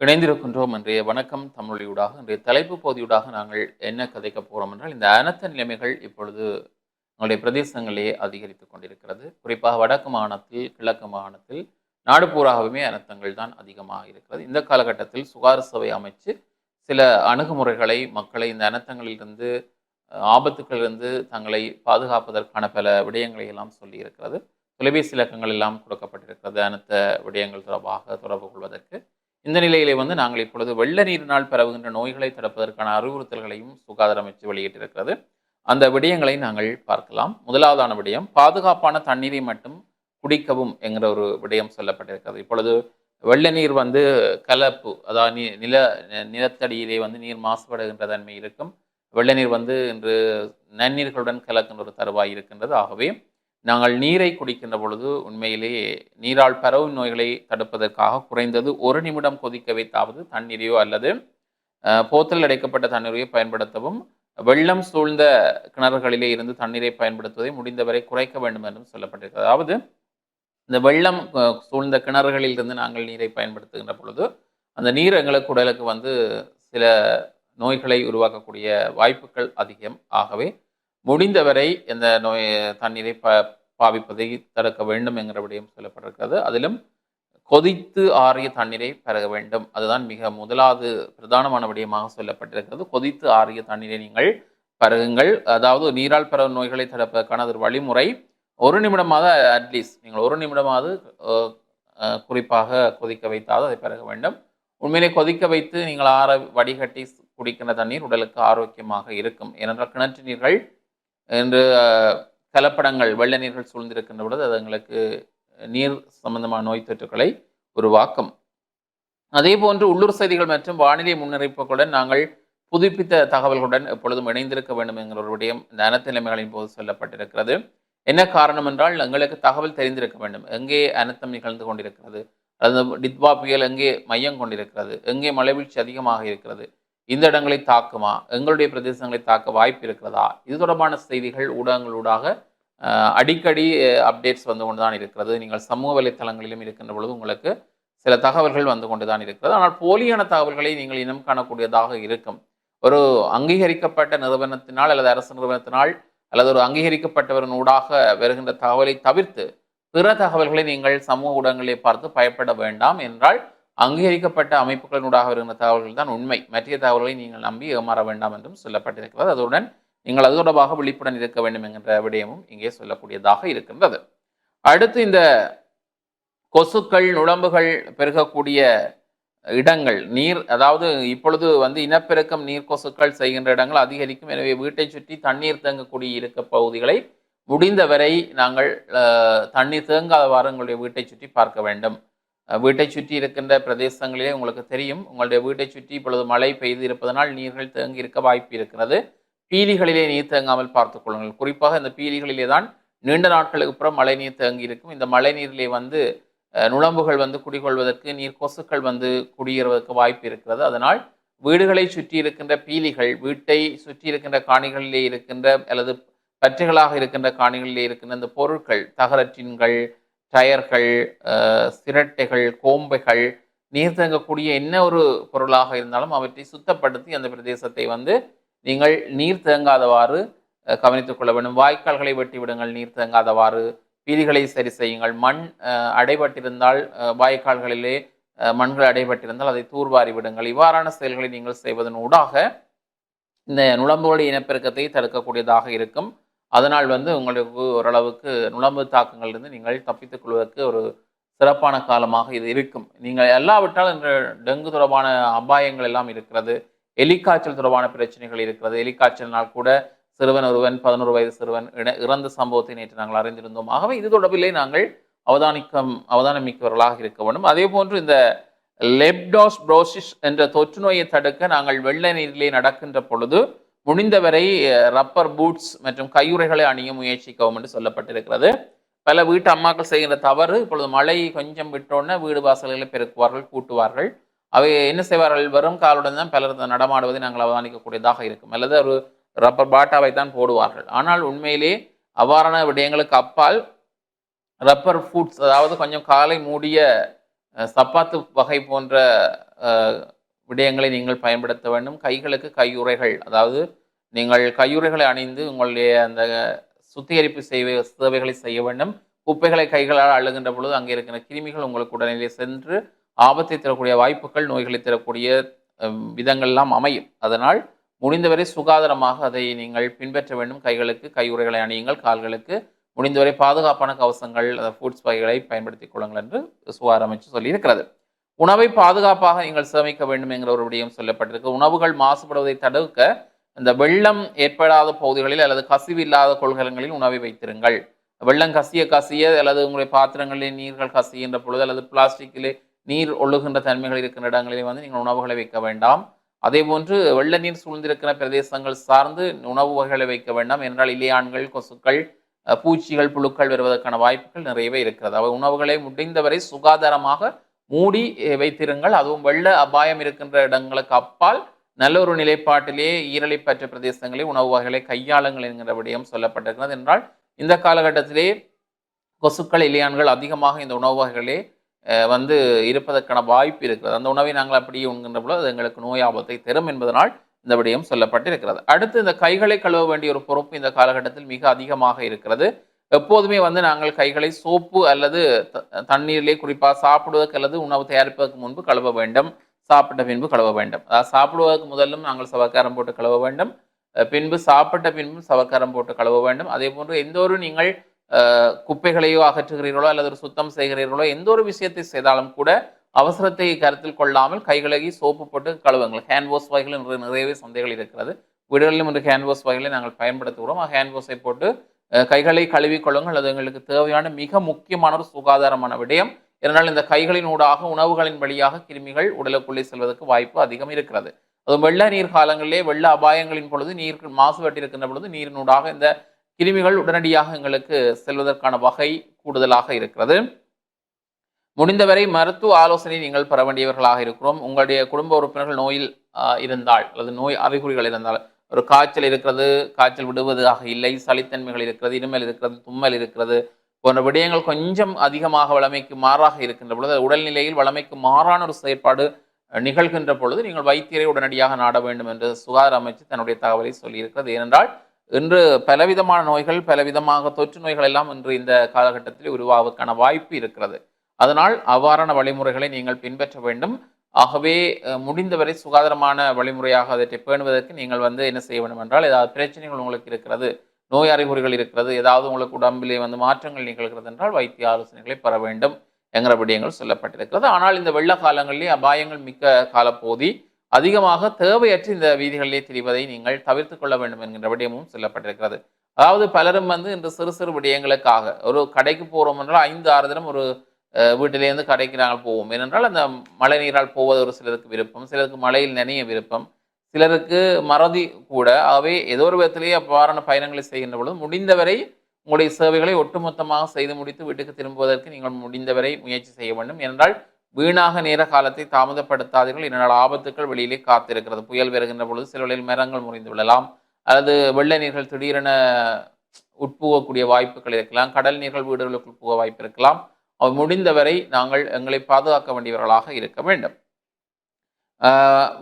இணைந்திருக்கின்றோம். இன்றைய வணக்கம். தமிழொலியூடாக இன்றைய தலைப்பு பகுதியூடாக நாங்கள் என்ன கதைக்க போகிறோம் என்றால் இந்த அனர்த்த நிலைமைகள் இப்பொழுது எங்களுடைய பிரதேசங்களிலே அதிகரித்து கொண்டிருக்கிறது. குறிப்பாக வடக்கு மாகாணத்தில் கிழக்கு மாகாணத்தில் நாடு பூராகவுமே அனர்த்தங்கள் தான் அதிகமாக இருக்கிறது. இந்த காலகட்டத்தில் சுகாதார சபை அமைச்சு சில அணுகுமுறைகளை மக்களை இந்த அனர்த்தங்களிலிருந்து ஆபத்துக்களிலிருந்து தங்களை பாதுகாப்பதற்கான பல விடயங்களை எல்லாம் சொல்லி இருக்கிறது தொலைபேசி இலக்கங்கள் எல்லாம் கொடுக்கப்பட்டிருக்கிறது அனைத்த விடயங்கள் தொடர்பாக தொடர்பு கொள்வதற்கு. இந்த நிலையிலே வந்து நாங்கள் இப்பொழுது வெள்ள நீரினால் பரவுகின்ற நோய்களை தடுப்பதற்கான அறிவுறுத்தல்களையும் சுகாதார அமைச்சு வெளியிட்டிருக்கிறது. அந்த விடயங்களை நாங்கள் பார்க்கலாம். முதலாவதான விடயம் பாதுகாப்பான தண்ணீரை மட்டும் குடிக்கவும் என்கிற ஒரு விடயம் சொல்லப்பட்டிருக்கிறது. இப்பொழுது வெள்ள நீர் வந்து கலப்பு அதாவது நீ- நில நிலத்தடியிலே வந்து நீர் மாசுபடுகின்ற தன்மை இருக்கும். வெள்ள நீர் வந்து இன்று நன்னீர்களுடன் கலக்கின்ற ஒரு தருவாய் இருக்கின்றது. ஆகவே நாங்கள் நீரை குடிக்கின்ற பொழுது உண்மையிலேயே நீரால் பரவும் நோய்களை தடுப்பதற்காக குறைந்தது ஒரு நிமிடம் கொதிக்க வைத்தாவது தண்ணீரையோ அல்லது போத்தல் போத்தலில் அடைக்கப்பட்ட தண்ணீரையோ பயன்படுத்தவும் வெள்ளம் சூழ்ந்த கிணறுகளிலே இருந்து தண்ணீரை பயன்படுத்துவதை முடிந்தவரை குறைக்க வேண்டும் என்றும் சொல்லப்பட்டிருக்கிறது. அதாவது இந்த வெள்ளம் சூழ்ந்த கிணறுகளில் இருந்து நாங்கள் நீரை பயன்படுத்துகின்ற பொழுது அந்த நீர் எங்களுக்கு உடலுக்கு வந்து சில நோய்களை உருவாக்கக்கூடிய வாய்ப்புகள் அதிகம். ஆகவே முடிந்தவரை இந்த நோய் தண்ணீரை ப பாவிப்பதை தடுக்க வேண்டும் என்கிற விடயம் சொல்லப்பட்டிருக்கிறது. அதிலும் கொதித்து ஆறிய தண்ணீரை பெற வேண்டும். அதுதான் மிக முதலாவது பிரதானமான விடயமாக சொல்லப்பட்டிருக்கிறது. கொதித்து ஆறிய தண்ணீரை நீங்கள் பருகுங்கள் அதாவது நீரால் பரவும் நோய்களை தடுப்பதற்கான ஒரு வழிமுறை. ஒரு நிமிடமாவது அட்லீஸ்ட் நீங்கள் ஒரு நிமிடமாவது குறிப்பாக கொதிக்க வைத்தாவது அதை பருக வேண்டும். உண்மையிலே கொதிக்க வைத்து நீங்கள் ஆற வடிகட்டி குடிக்கின்ற தண்ணீர் உடலுக்கு ஆரோக்கியமாக இருக்கும். ஏனென்றால் கிணற்று நீர்கள் என்று கலப்படங்கள் வெள்ள நீர்கள் சூழ்ந்திருக்கின்ற பொழுது அது எங்களுக்கு நீர் சம்பந்தமான நோய் தொற்றுக்களை உருவாக்கும். அதே போன்று உள்ளூர் செய்திகள் மற்றும் வானிலை முன்னறிவிப்புகளுடன் நாங்கள் புதுப்பித்த தகவல்களுடன் எப்பொழுதும் இணைந்திருக்க வேண்டும் என்கிற ஒரு விடயம் இந்த அனைத்து நிலைமைகளின் போது சொல்லப்பட்டிருக்கிறது. என்ன காரணம் என்றால் எங்களுக்கு தகவல் தெரிந்திருக்க வேண்டும். எங்கே அனர்த்தம் நிகழ்ந்து கொண்டிருக்கிறது? அல்லது டித்வா புயல் எங்கே மையம் கொண்டிருக்கிறது? எங்கே மழைவீழ்ச்சி அதிகமாக இருக்கிறது? இந்த இடங்களை தாக்குமா? எங்களுடைய பிரதேசங்களை தாக்க வாய்ப்பு இருக்கிறதா? இது தொடர்பான செய்திகள் ஊடகங்களூடாக அடிக்கடி அப்டேட்ஸ் வந்து கொண்டு தான் இருக்கிறது. நீங்கள் சமூக வலைத்தளங்களிலும் இருக்கின்ற பொழுது உங்களுக்கு சில தகவல்கள் வந்து கொண்டு தான் இருக்கிறது. ஆனால் போலியான தகவல்களை நீங்கள் இனம் காணக்கூடியதாக இருக்கும். ஒரு அங்கீகரிக்கப்பட்ட நிறுவனத்தினால் அல்லது அரசு நிறுவனத்தினால் அல்லது ஒரு அங்கீகரிக்கப்பட்டவரின் ஊடாக வருகின்ற தகவலை தவிர்த்து பிற தகவல்களை நீங்கள் சமூக ஊடகங்களை பார்த்து பயப்பட வேண்டாம் என்றால் அங்கீகரிக்கப்பட்ட அமைப்புகளினூடாக வருகின்ற தகவல்கள் தான் உண்மை. மற்ற தகவல்களை நீங்கள் நம்பி ஏமாற வேண்டாம் என்றும் சொல்லப்பட்டிருக்கிறது. அதனுடன் நீங்கள் அது தொடர்பாக விழிப்புடன் இருக்க வேண்டும் என்கின்ற விடயமும் இங்கே சொல்லக்கூடியதாக இருக்கின்றது. அடுத்து இந்த கொசுக்கள் நுழம்புகள் பெருகக்கூடிய இடங்கள் நீர் அதாவது இப்பொழுது வந்து இனப்பெருக்கம் நீர் கொசுக்கள் செய்கின்ற இடங்கள் அதிகரிக்கும். எனவே வீட்டை சுற்றி தண்ணீர் தேங்கக்கூடிய இருக்க பகுதிகளை முடிந்தவரை நாங்கள் தண்ணீர் தேங்காதவாறு உங்களுடைய வீட்டை சுற்றி பார்க்க வேண்டும். வீட்டை சுற்றி இருக்கின்ற பிரதேசங்களிலே உங்களுக்கு தெரியும். உங்களுடைய வீட்டை சுற்றி இப்பொழுது மழை பெய்து இருப்பதனால் நீர்கள் தேங்கி இருக்க வாய்ப்பு இருக்கிறது. பீலிகளிலே நீர் தேங்காமல் பார்த்துக் கொள்ளுங்கள். குறிப்பாக இந்த பீலிகளிலே தான் நீண்ட நாட்களுக்கு அப்புறம் மழை நீர் தேங்கி இருக்கும். இந்த மழை நீரிலே வந்து நுழம்புகள் வந்து குடிகொள்வதற்கு நீர் கொசுக்கள் வந்து குடியேறுவதற்கு வாய்ப்பு இருக்கிறது. அதனால் வீடுகளை சுற்றி இருக்கின்ற பீலிகள் வீட்டை சுற்றி இருக்கின்ற காணிகளிலே இருக்கின்ற அல்லது பற்றுகளாக இருக்கின்ற காணிகளிலே இருக்கின்ற இந்த பொருட்கள் தகரட்டின்கள் டயர்கள் சிரட்டைகள் கோம்பைகள் நீர் தேங்கக்கூடிய என்ன ஒரு பொருளாக இருந்தாலும் அவற்றை சுத்தப்படுத்தி அந்த பிரதேசத்தை வந்து நீங்கள் நீர் தேங்காதவாறு கவனித்துக் கொள்ள வேண்டும். வாய்க்கால்களை வெட்டி விடுங்கள் நீர் தேங்காதவாறு. வீதிகளை சரி செய்யுங்கள். மண் அடைபட்டிருந்தால் வாய்க்கால்களிலே மண்கள் அடைபட்டிருந்தால் அதை தூர்வாரி விடுங்கள். இவ்வாறான செயல்களை நீங்கள் செய்வதன் ஊடாக இந்த நுழம்புகளுடைய இனப்பெருக்கத்தை தடுக்கக்கூடியதாக இருக்கும். அதனால் வந்து உங்களுக்கு ஓரளவுக்கு நுழம்பு தாக்கங்கள்லேருந்து நீங்கள் தப்பித்துக் கொள்வதற்கு ஒரு சிறப்பான காலமாக இது இருக்கும். நீங்கள் எல்லாவிட்டால் இந்த டெங்கு தொடர்பான அபாயங்கள் எல்லாம் இருக்கிறது எலிக்காய்ச்சல் தொடர்பான பிரச்சனைகள் இருக்கிறது. எலிக்காய்ச்சல்னால் கூட சிறுவன் ஒருவன் பதினோரு வயது சிறுவன் இட- இறந்த சம்பவத்தை நேற்று நாங்கள் அறிந்திருந்தோம். ஆகவே இது தொடர்பிலே நாங்கள் அவதானிக்கம் அவதானமிக்கவர்களாக இருக்க வேண்டும். அதே போன்று இந்த லெப்டாஸ் ப்ரோசிஸ் என்ற தொற்று நோயை தடுக்க நாங்கள் வெள்ள நீரிலே நடக்கின்ற பொழுது முடிந்தவரை ரப்பர் பூட்ஸ் மற்றும் கையுறைகளை அணிய முயற்சிக்கவும் என்று சொல்லப்பட்டிருக்கிறது. பல வீட்டு அம்மாக்கள் செய்கின்ற தவறு இப்பொழுது மழை கொஞ்சம் விட்டோன்னே வீடு வாசல்களை பெருக்குவார்கள் கூட்டுவார்கள். அவை என்ன செய்வார்கள்? வரும் காலுடன் தான் பலர் நடமாடுவதை நாங்கள் அவதானிக்கக்கூடியதாக இருக்கும். அல்லது ஒரு ரப்பர் பாட்டாவை தான் போடுவார்கள். ஆனால் உண்மையிலே அவ்வாறான விடயங்களுக்கு அப்பால் ரப்பர் ஃபுட்ஸ் அதாவது கொஞ்சம் காலை மூடிய சப்பாத்து வகை போன்ற விடயங்களை நீங்கள் பயன்படுத்த வேண்டும். கைகளுக்கு கையுறைகள் அதாவது நீங்கள் கையுறைகளை அணிந்து உங்களுடைய அந்த சுத்திகரிப்பு செய்வ சேவைகளை செய்ய வேண்டும். குப்பைகளை கைகளால் அழுகின்ற பொழுது அங்கே இருக்கிற கிருமிகள் உங்களுக்கு உடனடியே சென்று ஆபத்தை தரக்கூடிய வாய்ப்புகள் நோய்களை தரக்கூடிய விதங்கள்லாம் அமையும். அதனால் முடிந்தவரை சுகாதாரமாக அதை நீங்கள் பின்பற்ற வேண்டும். கைகளுக்கு கையுறைகளை அணியுங்கள் கால்களுக்கு. முடிந்தவரை பாதுகாப்பான கவசங்கள் ஃபுட்ஸ் வகைகளை பயன்படுத்திக் கொள்ளுங்கள் என்று சுகாதார அமைச்சு சொல்லியிருக்கிறது. உணவை பாதுகாப்பாக நீங்கள் சேமிக்க வேண்டும் என்கிற ஒரு விடயம் சொல்லப்பட்டிருக்கு. உணவுகள் மாசுபடுவதை தடுக்க இந்த வெள்ளம் ஏற்படாத பகுதிகளில் அல்லது கசிவு இல்லாத கொள்கலங்களில் உணவை வைத்திருங்கள். வெள்ளம் கசிய கசிய அல்லது உங்களுடைய பாத்திரங்களில் நீர்கள் கசிகின்ற பொழுது அல்லது பிளாஸ்டிக்கிலே நீர் ஒழுகின்ற தன்மைகள் இருக்கின்ற இடங்களிலே வந்து நீங்கள் உணவுகளை வைக்க வேண்டாம். அதே போன்று வெள்ள நீர் சூழ்ந்திருக்கிற பிரதேசங்கள் சார்ந்து உணவு வகைகளை வைக்க வேண்டாம். என்றால் இலையான்கள் கொசுக்கள் பூச்சிகள் புழுக்கள் வருவதற்கான வாய்ப்புகள் நிறையவே இருக்கிறது. அவை உணவுகளை முடிந்தவரை சுகாதாரமாக மூடி வைத்திருங்கள். அதுவும் வெள்ள அபாயம் இருக்கின்ற இடங்களுக்கு அப்பால் நல்ல ஒரு நிலைப்பாட்டிலே ஈரலை பற்ற பிரதேசங்களில் உணவு வகைகளை கையாளுங்கள் என்கிற விடயம் சொல்லப்பட்டிருக்கிறது. என்றால் இந்த காலகட்டத்திலே கொசுக்கள் இலையான்கள் அதிகமாக இந்த உணவு வகைகளே வந்து இருப்பதற்கான வாய்ப்பு இருக்கிறது. அந்த உணவை நாங்கள் அப்படியே உண்கின்ற பொழுது அது எங்களுக்கு நோய் ஆபத்தை தரும் என்பதனால் இந்த விடயம் சொல்லப்பட்டிருக்கிறது. அடுத்து இந்த கைகளை கழுவ வேண்டிய ஒரு பொறுப்பு இந்த காலகட்டத்தில் மிக அதிகமாக இருக்கிறது. எப்போதுமே வந்து நாங்கள் கைகளை சோப்பு அல்லது த- தண்ணீரிலே குறிப்பாக சாப்பிடுவதற்கு அல்லது உணவு தயாரிப்பதற்கு முன்பு கழுவ வேண்டும். சாப்பிட்ட பின்பு கழுவ வேண்டும். அதாவது சாப்பிடுவதற்கு முதலும் நாங்கள் சவக்காரம் போட்டு கழுவ வேண்டும். பின்பு சாப்பிட்ட பின்பும் சவக்காரம் போட்டு கழுவ வேண்டும். அதே போன்று எந்த ஒரு நீங்கள் குப்பைகளையோ அகற்றுகிறீர்களோ அல்லது ஒரு சுத்தம் செய்கிறீர்களோ எந்த ஒரு விஷயத்தை செய்தாலும் கூட அவசரத்தை கருத்தில் கொள்ளாமல் கைகளை சோப்பு போட்டு கழுவுங்கள். ஹேண்ட் வாஷ் வகைகள் நிறைய நிறையவே சந்தைகள் இருக்கிறது. வீடுகளிலும் இன்று ஹேண்ட் வாஷ் வகைகளை நாங்கள் பயன்படுத்துகிறோம். ஹேண்ட் வாஷை போட்டு கைகளை கழுவி கொள்ளுங்கள். அது எங்களுக்கு தேவையான மிக முக்கியமான ஒரு சுகாதாரமான விடயம். இதனால் இந்த கைகளின் ஊடாக உணவுகளின் வழியாக கிருமிகள் உடலுக்குள்ளே செல்வதற்கு வாய்ப்பு அதிகம் இருக்கிறது. அதுவும் வெள்ள நீர் காலங்களிலே வெள்ள அபாயங்களின் பொழுது நீர் மாசுபட்டிருக்கின்ற பொழுது நீரினூடாக இந்த கிருமிகள் உடனடியாக எங்களுக்கு செல்வதற்கான வகை கூடுதலாக இருக்கிறது. முடிந்தவரை மருத்துவ ஆலோசனை நீங்கள் பெற வேண்டியவர்களாக இருக்கிறோம். உங்களுடைய குடும்ப உறுப்பினர்கள் நோயில் இருந்தால் அல்லது நோய் அறிகுறிகள் இருந்தால் ஒரு காய்ச்சல் இருக்கிறது காய்ச்சல் விடுவதாக இல்லை சளித்தன்மைகள் இருக்கிறது இருமல் இருக்கிறது தும்மல் இருக்கிறது போன்ற விடயங்கள் கொஞ்சம் அதிகமாக வளமைக்கு மாறாக இருக்கின்ற பொழுது உடல்நிலையில் வளமைக்கு மாறான ஒரு செயற்பாடு நிகழ்கின்ற பொழுது நீங்கள் வைத்தியரை உடனடியாக நாட வேண்டும் என்று சுகாதார அமைச்சு தன்னுடைய தகவலை சொல்லியிருக்கிறது. ஏனென்றால் இன்று பலவிதமான நோய்கள் பலவிதமாக தொற்று நோய்கள் எல்லாம் இன்று இந்த காலகட்டத்தில் உருவாவதற்கான வாய்ப்பு இருக்கிறது. அதனால் அவ்வாறான வழிமுறைகளை நீங்கள் பின்பற்ற வேண்டும். ஆகவே முடிந்தவரை சுகாதாரமான வழிமுறையாக அதை பேணுவதற்கு நீங்கள் வந்து என்ன செய்ய வேண்டும் என்றால் ஏதாவது பிரச்சனைகள் உங்களுக்கு இருக்கிறது நோய் அறிகுறிகள் இருக்கிறது ஏதாவது உங்களுக்கு உடம்பிலே வந்து மாற்றங்கள் நிகழ்கிறது என்றால் வைத்திய ஆலோசனைகளை பெற வேண்டும் என்கிற விடயங்கள் சொல்லப்பட்டிருக்கிறது. ஆனால் இந்த வெள்ள காலங்களிலே அபாயங்கள் மிக்க காலப்போதி அதிகமாக தேவையற்ற இந்த வீதிகளிலே திரிவதை நீங்கள் தவிர்த்து கொள்ள வேண்டும் என்கின்ற விடயமும் சொல்லப்பட்டிருக்கிறது. அதாவது பலரும் வந்து இந்த சிறு சிறு விடயங்களுக்காக ஒரு கடைக்கு போகிறோம் என்றால் ஐந்து ஆறு தினம் ஒரு வீட்டிலேருந்து கடைக்கு நாங்கள் போவோம். ஏனென்றால் அந்த மழை நீரால் போவது ஒரு சிலருக்கு விருப்பம் சிலருக்கு மழையில் நனைய விருப்பம். சிலருக்கு மறதி கூட. ஆகவே ஏதோ ஒரு விதத்திலேயே அவ்வாறான பயணங்களை செய்கின்ற பொழுது முடிந்தவரை உங்களுடைய சேவைகளை ஒட்டுமொத்தமாக செய்து முடித்து வீட்டுக்கு திரும்புவதற்கு நீங்கள் முடிந்தவரை முயற்சி செய்ய வேண்டும். என்றால் வீணாக நேர காலத்தை தாமதப்படுத்தாதீர்கள். இதனால் ஆபத்துக்கள் வெளியிலே காத்திருக்கிறது. புயல் வருகின்ற பொழுது சில வழியில் மரங்கள் முறிந்து விடலாம். அல்லது வெள்ள நீர்கள் திடீரென உட்புகக்கூடிய வாய்ப்புகள் இருக்கலாம். கடல் நீர்கள் வீடுகளுக்குள் புக வாய்ப்பு இருக்கலாம். முடிந்தவரை நாங்கள் எங்களை பாதுகாக்க வேண்டியவர்களாக இருக்க வேண்டும்.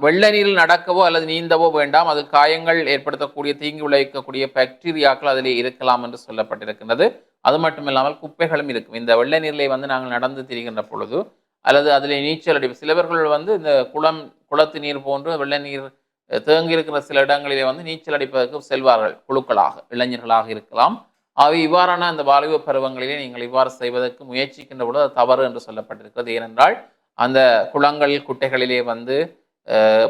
வெள்ள நீரில் நடக்கவோ அல்லது நீந்தவோ வேண்டாம். அது காயங்கள் ஏற்படுத்தக்கூடிய தீங்கு விளைவிக்கக்கூடிய பாக்டீரியாக்கள் அதில் இருக்கலாம் என்று சொல்லப்பட்டிருக்கின்றது. அது மட்டும் இல்லாமல் குப்பைகளும் இருக்கும். இந்த வெள்ள நீரிலே வந்து நாங்கள் நடந்து திரிகின்ற பொழுது அல்லது அதில் நீச்சல் அடி சிலவர்கள் வந்து இந்த குளம் குளத்து நீர் போன்று வெள்ள நீர் தேங்கியிருக்கிற சில இடங்களிலே வந்து நீச்சல் அடிப்பதற்கு செல்வார்கள். குழுக்களாக இளைஞர்களாக இருக்கலாம். அவை இவ்வாறான அந்த வாலிப பருவங்களிலே நீங்கள் இவ்வாறு செய்வதற்கு முயற்சிக்கின்ற பொழுது அது தவறு என்று சொல்லப்பட்டிருக்கிறது. ஏனென்றால் அந்த குளங்கள் குட்டைகளிலே வந்து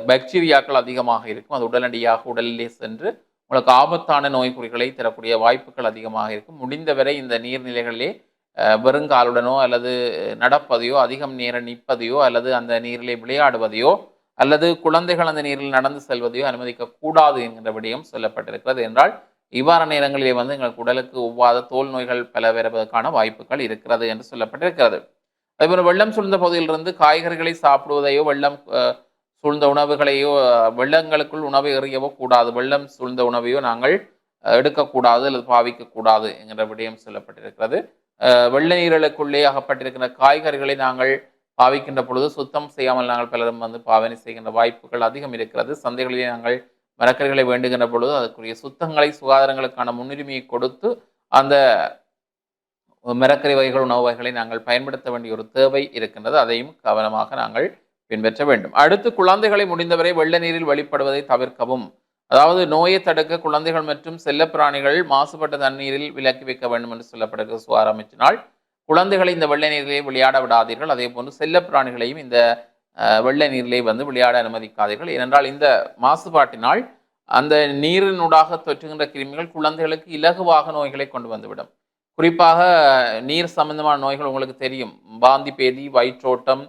பாக்டீரியாக்கள் அதிகமாக இருக்கும். அது உடனடியாக உடலிலே சென்று உங்களுக்கு ஆபத்தான நோய்க்குறிகளை தரக்கூடிய வாய்ப்புகள் அதிகமாக இருக்கும். முடிந்தவரை இந்த நீர்நிலைகளிலே வெறுங்காலுடனோ அல்லது நடப்பதையோ அதிகம் நேரம் நிற்பதையோ அல்லது அந்த நீரிலே விளையாடுவதையோ அல்லது குழந்தைகள் அந்த நீரில் நடந்து செல்வதையோ அனுமதிக்கக்கூடாது என்கிற விடயம் சொல்லப்பட்டிருக்கிறது என்றால் இவ்வாறான நேரங்களிலே வந்து எங்களுக்கு உடலுக்கு ஒவ்வாத தோல் நோய்கள் பல வருவதற்கான வாய்ப்புகள் இருக்கிறது என்று சொல்லப்பட்டிருக்கிறது. அதேபோல் வெள்ளம் சூழ்ந்த பகுதியிலிருந்து காய்கறிகளை சாப்பிடுவதையோ வெள்ளம் சூழ்ந்த உணவுகளையோ வெள்ளங்களுக்குள் உணவை எறியவோ கூடாது. வெள்ளம் சூழ்ந்த உணவையோ நாங்கள் எடுக்கக்கூடாது அல்லது பாவிக்கக்கூடாது என்கிற விடயம் சொல்லப்பட்டிருக்கிறது. வெள்ள நீரலுக்குள்ளே அகப்பட்டிருக்கிற காய்கறிகளை நாங்கள் பாவிக்கின்ற பொழுது சுத்தம் செய்யாமல் நாங்கள் பலரும் வந்து பாவனை செய்கின்ற வாய்ப்புகள் அதிகம் இருக்கிறது. சந்தைகளிலே நாங்கள் மரக்கறிகளை வேண்டுகின்ற பொழுது அதற்குரிய சுத்தங்களை சுகாதாரங்களுக்கான முன்னுரிமையை கொடுத்து அந்த மிரக்கறி வகைகள் உணவு வகைகளை நாங்கள் பயன்படுத்த வேண்டிய ஒரு தேவை இருக்கின்றது. அதையும் கவனமாக நாங்கள் பின்பற்ற வேண்டும். அடுத்து குழந்தைகளை முடிந்தவரை வெள்ள நீரில் வழிபடுவதை தவிர்க்கவும். அதாவது நோயை தடுக்க குழந்தைகள் மற்றும் செல்லப்பிராணிகள் மாசுபட்ட தண்ணீரில் விலக்கி வைக்க வேண்டும் என்று சொல்லப்படுகிற சுகாதார அமைச்சினால் குழந்தைகளை இந்த வெள்ளை நீரிலே விளையாட விடாதீர்கள். அதே போன்று செல்லப்பிராணிகளையும் இந்த வெள்ளை நீரிலே வந்து விளையாட அனுமதிக்காதீர்கள். ஏனென்றால் இந்த மாசுபாட்டினால் அந்த நீரினூடாக தொற்றுகின்ற கிருமிகள் குழந்தைகளுக்கு இலகுவாக நோய்களை கொண்டு வந்துவிடும். குறிப்பாக நீர் சம்பந்தமான நோய்கள் உங்களுக்கு தெரியும். பாந்தி பேதி வயிற்றோட்டம்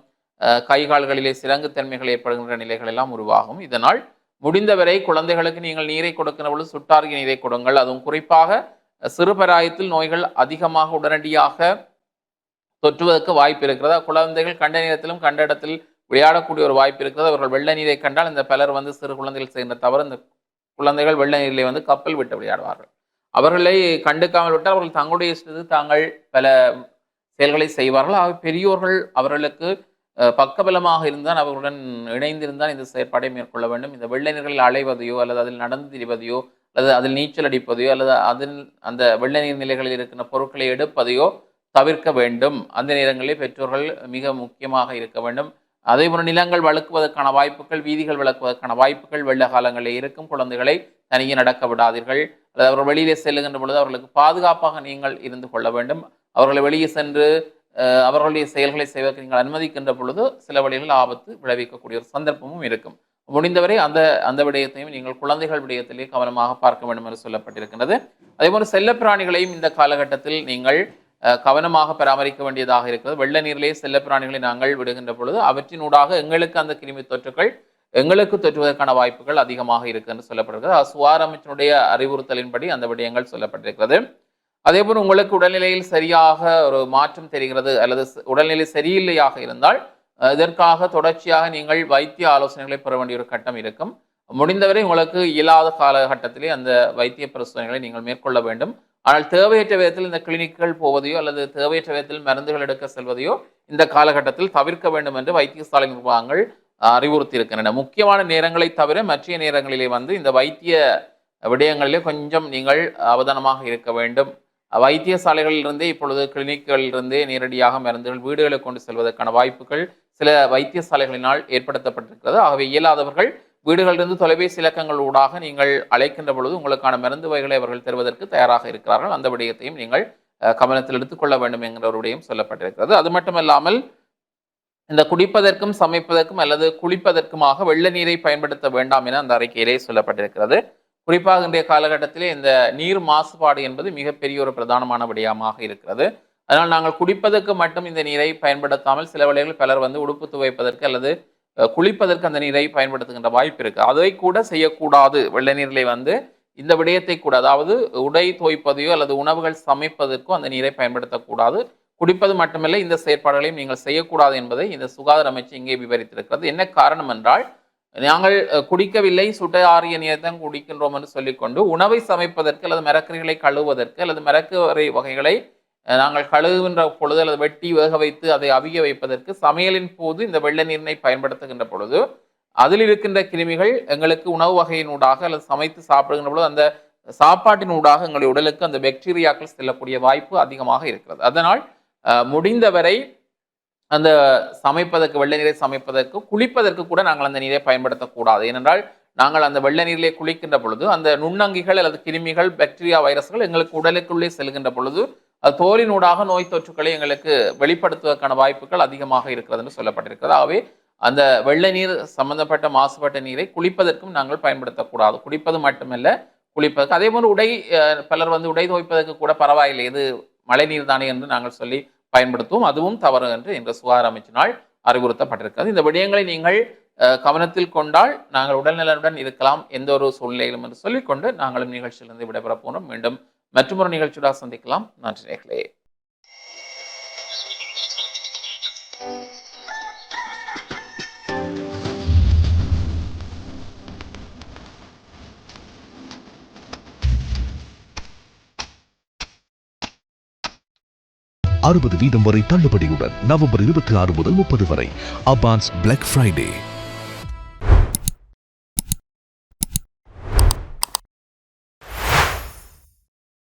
கை கால்களிலே சிறங்குத்தன்மைகள் ஏற்படுகின்ற நிலைகள் எல்லாம் உருவாகும். இதனால் முடிந்தவரை குழந்தைகளுக்கு நீங்கள் நீரை கொடுக்கிற பொழுது சுட்டார்கி நீரை கொடுங்கள். அதுவும் குறிப்பாக சிறுபராயத்தில் நோய்கள் அதிகமாக உடனடியாக தொற்றுவதற்கு வாய்ப்பு இருக்கிறது. குழந்தைகள் கண்ட நேரத்திலும் கண்ட இடத்தில் விளையாடக்கூடிய ஒரு வாய்ப்பு இருக்கிறது. அவர்கள் வெள்ள நீரை கண்டால் இந்த பலர் வந்து சிறு குழந்தைகள் செய்கின்ற தவறு இந்த குழந்தைகள் வெள்ள நீரிலே வந்து கப்பல் விட்டு விளையாடுவார்கள். அவர்களை கண்டுக்காமல் விட்டால் அவர்கள் தங்களுடைய இஷ்டத்து தாங்கள் பல செயல்களை செய்வார்கள். ஆக பெரியோர்கள் அவர்களுக்கு பக்கபலமாக இருந்தால் அவர்களுடன் இணைந்திருந்தால் இந்த செயற்பாடை மேற்கொள்ள வேண்டும். இந்த வெள்ளை நீர்களில் அலைவதையோ அல்லது அதில் நடந்து திரிவதையோ அல்லது அதில் நீச்சல் அடிப்பதையோ அல்லது அதில் அந்த வெள்ளை நீர் நிலைகளில் இருக்கின்ற பொருட்களை எடுப்பதையோ தவிர்க்க வேண்டும். அந்த நேரங்களில் பெற்றோர்கள் மிக முக்கியமாக இருக்க வேண்டும். அதே போல நிலங்கள் வளர்க்குவதற்கான வாய்ப்புகள் வீதிகள் விளக்குவதற்கான வாய்ப்புகள் வெள்ள காலங்களில் இருக்கும் குழந்தைகளை தனியே நடக்க விடாதீர்கள். அல்லது அவர்கள் வெளியிலே செல்லுகின்ற பொழுது அவர்களுக்கு பாதுகாப்பாக நீங்கள் இருந்து கொள்ள வேண்டும். அவர்களை வெளியே சென்று அவர்களுடைய செயல்களை செய்வதற்கு நீங்கள் அனுமதிக்கின்ற பொழுது சில வழிகளில் ஆபத்து விளைவிக்கக்கூடிய ஒரு சந்தர்ப்பமும் இருக்கும். முடிந்தவரை அந்த அந்த விடயத்தையும் நீங்கள் குழந்தைகள் விடயத்திலே கவனமாக பார்க்க வேண்டும் என்று சொல்லப்பட்டிருக்கின்றது. அதேபோல செல்லப்பிராணிகளையும் இந்த காலகட்டத்தில் நீங்கள் கவனமாக பராமரிக்க வேண்டியதாக இருக்கிறது. வெள்ள நீரிலே செல்லப்பிராணிகளை நாங்கள் விடுகின்ற பொழுது அவற்றினூடாக எங்களுக்கு அந்த கிருமி தொற்றுகள் எங்களுக்கு தொற்றுவதற்கான வாய்ப்புகள் அதிகமாக இருக்கு என்று சொல்லப்படுகிறது. அது அமைச்சனுடைய அறிவுறுத்தலின்படி அந்த விடயங்கள் சொல்லப்பட்டிருக்கிறது. அதேபோல் உங்களுக்கு உடல்நிலையில் சரியாக ஒரு மாற்றம் தெரிகிறது அல்லது உடல்நிலை சரியில்லையாக இருந்தால் இதற்காக தொடர்ச்சியாக நீங்கள் வைத்திய ஆலோசனைகளை பெற வேண்டிய ஒரு கட்டம் இருக்கும். முடிந்தவரை உங்களுக்கு இயலாத காலகட்டத்திலே அந்த வைத்திய பரிசோதனைகளை நீங்கள் மேற்கொள்ள வேண்டும். ஆனால் தேவையற்ற விதத்தில் இந்த கிளினிக்குகள் போவதையோ அல்லது தேவையற்ற விதத்தில் மருந்துகள் எடுக்க செல்வதையோ இந்த காலகட்டத்தில் தவிர்க்க வேண்டும் என்று வைத்தியசாலை நிர்வாகங்கள் அறிவுறுத்தி இருக்கின்றன முக்கியமான நேரங்களை தவிர மற்ற நேரங்களிலே வந்து இந்த வைத்திய விடயங்களிலே கொஞ்சம் நீங்கள் அவதானமாக இருக்க வேண்டும். வைத்தியசாலைகளிலிருந்தே இப்பொழுது கிளினிக்குகளிலிருந்தே நேரடியாக மருந்துகள் வீடுகளை கொண்டு செல்வதற்கான வாய்ப்புகள் சில வைத்தியசாலைகளினால் ஏற்படுத்தப்பட்டிருக்கிறது. ஆகவே இயலாதவர்கள் வீடுகளிலிருந்து தொலைபேசி இலக்கங்கள் ஊடாக நீங்கள் அழைக்கின்ற பொழுது உங்களுக்கான மருந்து வகைகளை அவர்கள் தருவதற்கு தயாராக இருக்கிறார்கள். அந்த விடயத்தையும் நீங்கள் கவனத்தில் எடுத்துக்கொள்ள வேண்டும் என்கிற ஒரு விடயம் சொல்லப்பட்டிருக்கிறது. அது மட்டுமல்லாமல் இந்த குடிப்பதற்கும் சமைப்பதற்கும் அல்லது குளிப்பதற்குமாக வெள்ள நீரை பயன்படுத்த வேண்டாம் என அந்த அறிக்கையிலே சொல்லப்பட்டிருக்கிறது. குறிப்பாக இன்றைய காலகட்டத்திலே இந்த நீர் மாசுபாடு என்பது மிகப்பெரிய ஒரு பிரதானமான விடயமாக இருக்கிறது. அதனால் நாங்கள் குடிப்பதற்கு மட்டும் இந்த நீரை பயன்படுத்தாமல் சில வேளைகளில் பலர் வந்து உடுப்பு துவைப்பதற்கு அல்லது குளிப்பதற்கு அந்த நீரை பயன்படுத்துகின்ற வாய்ப்பு இருக்கு. அதை கூட செய்யக்கூடாது. வெள்ள நீரிலே வந்து இந்த விடயத்தை கூட அதாவது உடை துவைப்பதையோ அல்லது உணவுகள் சமைப்பதற்கோ அந்த நீரை பயன்படுத்தக்கூடாது. குடிப்பது மட்டுமல்ல இந்த செயற்பாடுகளையும் நீங்கள் செய்யக்கூடாது என்பதை இந்த சுகாதார அமைச்சு இங்கே விவரித்திருக்கிறது. என்ன காரணம் என்றால் நாங்கள் குடிக்கவில்லை சுட்ட ஆரிய நீரை தான் குடிக்கின்றோம் என்று சொல்லிக்கொண்டு உணவை சமைப்பதற்கு அல்லது மரக்கறிகளை கழுவுவதற்கு அல்லது மரக்கறி வகைகளை நாங்கள் கழுவுகின்ற பொழுது அல்லது வெட்டி வேக வைத்து அதை அவிய வைப்பதற்கு சமையலின் போது இந்த வெள்ள நீரினை பயன்படுத்துகின்ற பொழுது அதில் இருக்கின்ற கிருமிகள் எங்களுக்கு உணவு வகையினூடாக அல்லது சமைத்து சாப்பிடுகின்ற பொழுது அந்த சாப்பாட்டினூடாக எங்களுடைய உடலுக்கு அந்த பாக்டீரியாக்கள் செல்லக்கூடிய வாய்ப்பு அதிகமாக இருக்கிறது. அதனால் முடிந்தவரை அந்த சமைப்பதற்கு வெள்ளை நீரை சமைப்பதற்கு குளிப்பதற்கு கூட நாங்கள் அந்த நீரை பயன்படுத்தக்கூடாது. ஏனென்றால் நாங்கள் அந்த வெள்ளை நீரிலே குளிக்கின்ற பொழுது அந்த நுண்ணங்கிகள் அல்லது கிருமிகள் பாக்டீரியா வைரஸ்கள் எங்களுக்கு உடலுக்குள்ளே செல்கின்ற பொழுது அது தோலினூடாக நோய் தொற்றுக்களை எங்களுக்கு வெளிப்படுத்துவதற்கான வாய்ப்புகள் அதிகமாக இருக்கிறது என்று சொல்லப்பட்டிருக்கிறது. ஆகவே அந்த வெள்ளை நீர் சம்பந்தப்பட்ட மாசுபட்ட நீரை குளிப்பதற்கும் நாங்கள் பயன்படுத்தக்கூடாது. குடிப்பது மட்டுமல்ல குளிப்பதற்கு அதே போன்று உடை பலர் வந்து உடை துவைப்பதற்கு கூட பரவாயில்லை. இது மழை நீர் தானே என்று நாங்கள் சொல்லி பயன்படுத்துவோம். அதுவும் தவறு என்று இந்த சுகாதார அமைச்சினால் அறிவுறுத்தப்பட்டிருக்கிறது. இந்த விடயங்களை நீங்கள் அஹ், கவனத்தில் கொண்டால் நாங்கள் உடல்நலனுடன் இருக்கலாம் எந்த ஒரு சூழ்நிலையிலும் என்று சொல்லிக்கொண்டு நாங்களும் நிகழ்ச்சியிலிருந்து விடைபெறப் போனோம் மீண்டும் மற்றொரு நிகழ்ச்சியோட சந்திக்கலாம். நன்றி நேர்களே. அறுபது வீதம் வரை தள்ளுபடியுடன் நவம்பர் இருபத்தி ஆறு முதல் முப்பது வரை. Abans black Friday